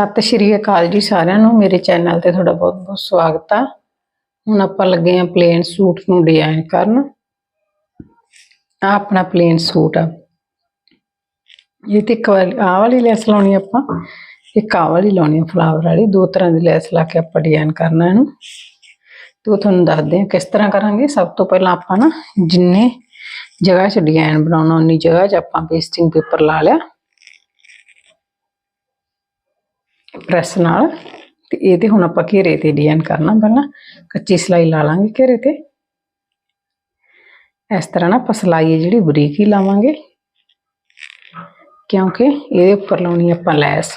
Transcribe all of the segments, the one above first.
ਸਤਿ ਸ਼੍ਰੀ ਅਕਾਲ ਜੀ ਸਾਰਿਆਂ ਨੂੰ। ਮੇਰੇ ਚੈਨਲ ਤੇ ਤੁਹਾਡਾ ਬਹੁਤ ਬਹੁਤ ਸਵਾਗਤ ਆ। ਹੁਣ ਆਪਾਂ ਲੱਗੇ ਆ ਪਲੇਨ ਸੂਟ ਨੂੰ ਡਿਜ਼ਾਈਨ ਕਰਨ। ਆ ਆਪਣਾ ਪਲੇਨ ਸੂਟ ਆ। ਇਹ ਤੇ ਇੱਕ ਵਾਲੀ ਆਹ ਵਾਲੀ ਲੈਸ ਲਾਉਣੀ ਆਪਾਂ। ਇੱਕ ਆਹ ਵਾਲੀ ਲਾਉਣੀ ਆ ਫਲਾਵਰ ਵਾਲੀ। ਦੋ ਤਰ੍ਹਾਂ ਦੀ ਲੈਸ ਲਾ ਕੇ ਆਪਾਂ ਡਿਜ਼ਾਈਨ ਕਰਨਾ ਇਹਨੂੰ। ਤੇ ਉਹ ਤੁਹਾਨੂੰ ਦੱਸਦੇ ਆ ਕਿਸ ਤਰ੍ਹਾਂ ਕਰਾਂਗੇ। ਸਭ ਤੋਂ ਪਹਿਲਾਂ ਆਪਾਂ ਨਾ ਜਿੰਨੇ ਜਗ੍ਹਾ 'ਚ ਡਿਜ਼ਾਈਨ ਬਣਾਉਣਾ, ਉਨੀ ਜਗ੍ਹਾ 'ਚ ਆਪਾਂ ਪੇਸਟਿੰਗ ਪੇਪਰ ਲਾ ਲਿਆ। ਪ੍ਰੈਸ ਨਾਲ ਤੇ ਇਹ ਤੇ ਹੁਣ ਆਪਾਂ ਘੇਰੇ ਤੇ ਡਿਜ਼ਾਈਨ ਕਰਨਾ। ਪਹਿਲਾਂ ਕੱਚੀ ਸਲਾਈ ਲਾ ਲਾਂਗੇ ਘੇਰੇ ਤੇ। ਇਸ ਤਰ੍ਹਾਂ ਨਾ ਆਪਾਂ ਸਲਾਈ ਹੈ ਜਿਹੜੀ ਬਰੀਕ ਹੀ ਲਾਵਾਂਗੇ। ਕਿਉਂਕਿ ਇਹਦੇ ਉੱਪਰ ਲਾਉਣੀ ਆਪਾਂ ਲੈਸ।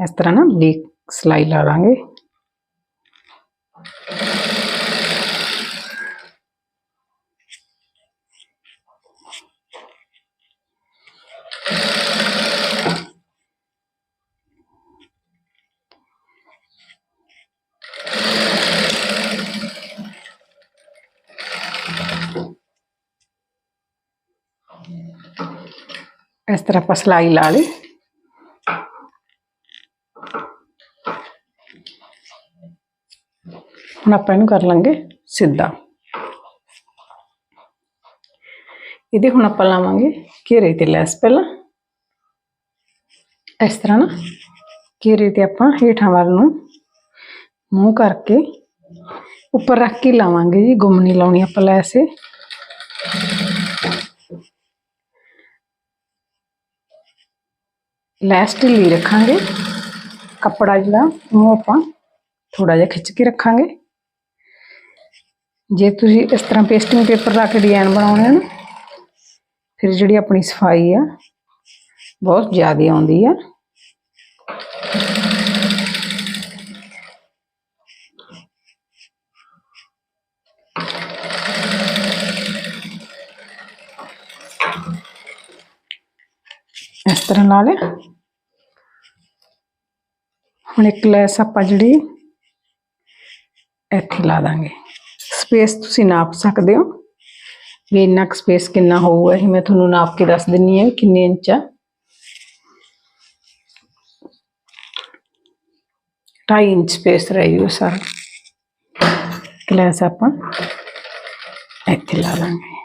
ਇਸ ਤਰ੍ਹਾਂ ਨਾ ਬਰੀਕ ਸਲਾਈ ਲਾ ਲਾਂਗੇ। ਇਸ ਤਰ੍ਹਾਂ ਆਪਾਂ ਸਲਾਈ ਲਾ ਲਈ ਹੁਣ ਆਪਾਂ ਇਹਨੂੰ ਕਰ ਲਾਂਗੇ ਸਿੱਧਾ ਇਹਦੇ ਹੁਣ ਆਪਾਂ ਲਾਵਾਂਗੇ ਘੇਰੇ ਤੇ ਲੈਸ ਪਹਿਲਾਂ ਇਸ ਤਰ੍ਹਾਂ ਨਾ ਘੇਰੇ ਤੇ ਆਪਾਂ ਹੇਠਾਂ ਵੱਲ ਨੂੰ ਮੂੰਹ ਕਰਕੇ ਉੱਪਰ ਰੱਖ ਕੇ ਲਾਵਾਂਗੇ ਜੀ, ਗੁੰਮ ਨਹੀਂ ਲਾਉਣੀ ਆਪਾਂ ਲੈਸ ਲੈਸ ਢਿੱਲੀ ਰੱਖਾਂਗੇ। ਕੱਪੜਾ ਜਿਹੜਾ, ਉਹ ਆਪਾਂ ਥੋੜਾ ਜਿਹਾ ਖਿੱਚ ਕੇ ਰੱਖਾਂਗੇ। ਜੇ ਤੁਸੀਂ ਇਸ ਤਰ੍ਹਾਂ ਪੇਸਟਿੰਗ ਪੇਪਰ ਰੱਖ ਕੇ ਡਿਜ਼ਾਈਨ ਬਣਾਉਣੇ ਆ ਨਾ, ਫਿਰ ਜਿਹੜੀ ਆਪਣੀ ਸਫ਼ਾਈ ਆ, ਬਹੁਤ ਜ਼ਿਆਦਾ ਆਉਂਦੀ ਆ। ਇਸ ਤਰ੍ਹਾਂ ਲਾ ਲਿਆ। ਹੁਣ ਇੱਕ ਲੈਸ ਆਪਾਂ ਜਿਹੜੀ ਇੱਥੇ ਲਾ ਦਾਂਗੇ। ਸਪੇਸ ਤੁਸੀਂ ਨਾਪ ਸਕਦੇ ਹੋ। ਵੀ ਇੰਨਾ ਕੁ ਸਪੇਸ ਕਿੰਨਾ ਹੋਊਗਾ, ਇਹ ਮੈਂ ਤੁਹਾਨੂੰ ਨਾਪ ਕੇ ਦੱਸ ਦਿੰਨੀ ਹੈ ਕਿੰਨੇ ਇੰਚ ਆ। 2.5 ਇੰਚ ਸਪੇਸ ਰਹੀ ਉਹ ਸਾਰਾ। ਲੈਸ ਆਪਾਂ ਇੱਥੇ ਲਾ ਲਾਂਗੇ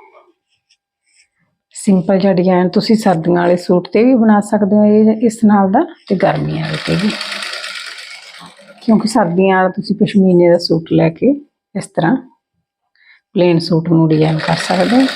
ਸਿੰਪਲ ਜਿਹਾ ਡਿਜ਼ਾਈਨ ਤੁਸੀਂ ਸਰਦੀਆਂ ਵਾਲੇ ਸੂਟ ਤੇ ਵੀ ਬਣਾ ਸਕਦੇ ਹੋ, ਇਹ ਇਸ ਨਾਲ ਦਾ ਤੇ ਗਰਮੀਆਂ ਵਾਲੇ ਤੇ ਵੀ। ਕਿਉਂਕਿ ਸਰਦੀਆਂ ਵਾਲਾ ਤੁਸੀਂ ਪਸ਼ਮੀਨੇ ਦਾ ਸੂਟ ਲੈ ਕੇ ਇਸ ਤਰ੍ਹਾਂ ਪਲੇਨ ਸੂਟ ਨੂੰ ਡਿਜ਼ਾਈਨ ਕਰ ਸਕਦੇ ਹੋ।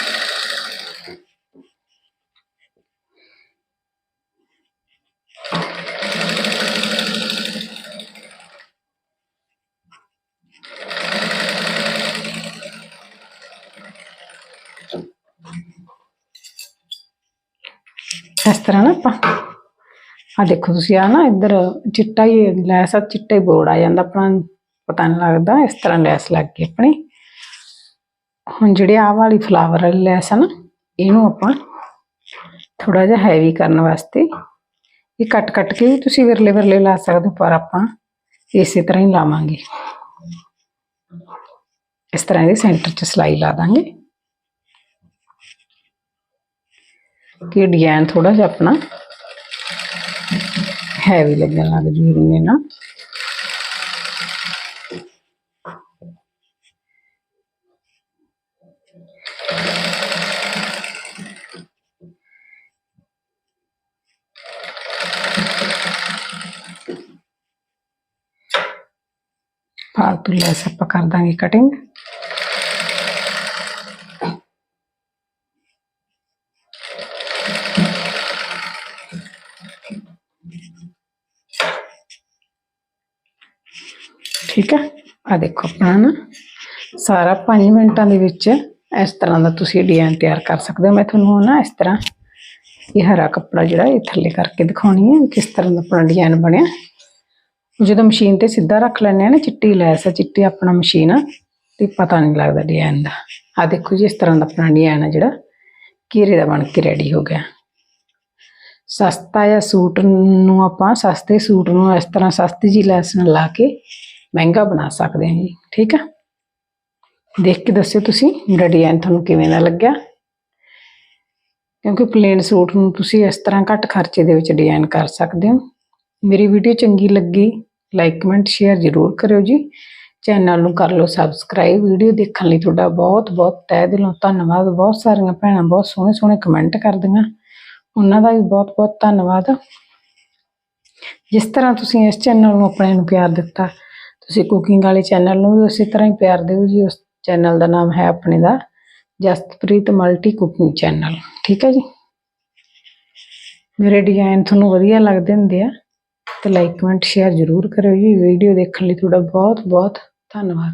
ਇਸ ਤਰ੍ਹਾਂ ਨਾ ਆਪਾਂ। ਆ ਦੇਖੋ ਤੁਸੀਂ ਆ ਨਾ ਇੱਧਰ ਚਿੱਟਾ ਹੀ ਲੈਸ ਆ, ਚਿੱਟਾ ਹੀ ਬੋਰਡ ਆ ਜਾਂਦਾ ਆਪਣਾ, ਪਤਾ ਨਹੀਂ ਲੱਗਦਾ ਇਸ ਤਰ੍ਹਾਂ ਲੈਸ ਲੱਗ ਗਈ ਆਪਣੀ। ਹੁਣ ਜਿਹੜੇ ਆਹ ਵਾਲੀ ਫਲਾਵਰ ਵਾਲੀ ਲੈਸ ਆ ਨਾ, ਇਹਨੂੰ ਆਪਾਂ ਥੋੜਾ ਜਿਹਾ ਹੈਵੀ ਕਰਨ ਵਾਸਤੇ ਇਹ ਕੱਟ ਕੱਟ ਕੇ ਵੀ ਤੁਸੀਂ ਵਿਰਲੇ ਵਿਰਲੇ ਲਾ ਸਕਦੇ ਹੋ, ਪਰ ਆਪਾਂ ਇਸੇ ਤਰ੍ਹਾਂ ਹੀ ਲਾਵਾਂਗੇ। ਇਸ ਤਰ੍ਹਾਂ ਇਹਦੇ ਸੈਂਟਰ 'ਚ ਸਲਾਈ ਲਾ ਦਾਂਗੇ। ਕਿ ਡਿਜ਼ਾਈਨ ਥੋੜਾ ਜਿਹਾ ਆਪਣਾ ਹੈਵੀ ਲੱਗਣ ਲੱਗ ਜੂ ਇਹਨੇ ਨਾ ਫਾਲਤੂ ਲੈਸ ਆਪਾਂ ਕਰ ਦਾਂਗੇ ਕਟਿੰਗ ਠੀਕ ਹੈ? ਆ ਦੇਖੋ ਆਪਣਾ ਨਾ ਸਾਰਾ 5 ਮਿੰਟਾਂ ਦੇ ਵਿੱਚ ਇਸ ਤਰ੍ਹਾਂ ਦਾ ਤੁਸੀਂ ਡਿਜ਼ਾਈਨ ਤਿਆਰ ਕਰ ਸਕਦੇ ਹੋ। ਮੈਂ ਤੁਹਾਨੂੰ ਨਾ ਇਸ ਤਰ੍ਹਾਂ ਇਹ ਹਰਾ ਕੱਪੜਾ ਜਿਹੜਾ ਇਹ ਥੱਲੇ ਕਰਕੇ ਦਿਖਾਉਣੀ ਹੈ, ਕਿਸ ਤਰ੍ਹਾਂ ਦਾ ਆਪਣਾ ਡਿਜ਼ਾਈਨ ਬਣਿਆ। ਜਦੋਂ ਮਸ਼ੀਨ ਤੇ ਸਿੱਧਾ ਰੱਖ ਲੈਂਦੇ ਆ ਨਾ, ਚਿੱਟੀ ਲੈਸ ਆ, ਚਿੱਟੀ ਆਪਣਾ ਮਸ਼ੀਨ ਆ, ਤੇ ਪਤਾ ਨਹੀਂ ਲੱਗਦਾ ਡਿਜ਼ਾਈਨ ਦਾ। ਆ ਦੇਖੋ ਜੀ, ਇਸ ਤਰ੍ਹਾਂ ਦਾ ਆਪਣਾ ਡਿਜ਼ਾਈਨ ਆ ਜਿਹੜਾ, ਘੇਰੇ ਦਾ ਬਣ ਕੇ ਰੈਡੀ ਹੋ ਗਿਆ। ਸਸਤਾ ਜਾਂ ਸੂਟ ਨੂੰ ਆਪਾਂ, ਸਸਤੇ ਸੂਟ ਨੂੰ ਇਸ ਤਰ੍ਹਾਂ ਸਸਤੀ ਜੀ ਲੈਸ ਨਾਲ ਲਾ ਕੇ ਮਹਿੰਗਾ ਬਣਾ ਸਕਦੇ ਹਾਂ ਜੀ, ਠੀਕ ਆ? ਦੇਖ ਕੇ ਦੱਸਿਓ ਤੁਸੀਂ, ਮੇਰਾ ਡਿਜ਼ਾਈਨ ਤੁਹਾਨੂੰ ਕਿਵੇਂ ਦਾ ਲੱਗਿਆ? ਕਿਉਂਕਿ ਪਲੇਨ ਸੂਟ ਨੂੰ ਤੁਸੀਂ ਇਸ ਤਰ੍ਹਾਂ ਘੱਟ ਖਰਚੇ ਦੇ ਵਿੱਚ ਡਿਜ਼ਾਈਨ ਕਰ ਸਕਦੇ ਹੋ। ਮੇਰੀ ਵੀਡੀਓ ਚੰਗੀ ਲੱਗੀ ਲਾਈਕ ਕਮੈਂਟ ਸ਼ੇਅਰ ਜ਼ਰੂਰ ਕਰਿਓ ਜੀ। ਚੈਨਲ ਨੂੰ ਕਰ ਲਓ ਸਬਸਕ੍ਰਾਈਬ ਵੀਡੀਓ ਦੇਖਣ ਲਈ ਤੁਹਾਡਾ ਬਹੁਤ ਬਹੁਤ ਤਹਿ ਦਿਲੋਂ ਧੰਨਵਾਦ। ਬਹੁਤ ਸਾਰੀਆਂ ਭੈਣਾਂ ਬਹੁਤ ਸੋਹਣੇ ਸੋਹਣੇ ਕਮੈਂਟ ਕਰਦੀਆਂ। ਉਹਨਾਂ ਦਾ ਵੀ ਬਹੁਤ ਬਹੁਤ ਧੰਨਵਾਦ। ਜਿਸ ਤਰ੍ਹਾਂ ਤੁਸੀਂ ਇਸ ਚੈਨਲ ਨੂੰ ਆਪਣੇ ਨੂੰ ਪਿਆਰ ਦਿੱਤਾ ਤੁਸੀਂ ਕੁਕਿੰਗ ਵਾਲੇ ਚੈਨਲ ਨੂੰ ਵੀ ਉਸੇ ਤਰ੍ਹਾਂ ਹੀ ਪਿਆਰ ਦਿਓ ਜੀ, ਉਸ ਚੈਨਲ ਦਾ ਨਾਮ ਹੈ ਆਪਣੇ ਦਾ ਜਸਤਪ੍ਰੀਤ ਮਲਟੀ ਕੁਕਿੰਗ ਚੈਨਲ ਠੀਕ ਹੈ ਜੀ? ਮੇਰੇ ਡਿਜ਼ਾਈਨ ਤੁਹਾਨੂੰ ਵਧੀਆ ਲੱਗਦੇ ਹੁੰਦੇ ਆ, ਤੇ ਲਾਈਕ ਕਮੈਂਟ ਸ਼ੇਅਰ ਜ਼ਰੂਰ ਕਰਿਓ ਜੀ ਵੀਡੀਓ ਦੇਖਣ ਲਈ ਤੁਹਾਡਾ ਬਹੁਤ ਬਹੁਤ ਧੰਨਵਾਦ।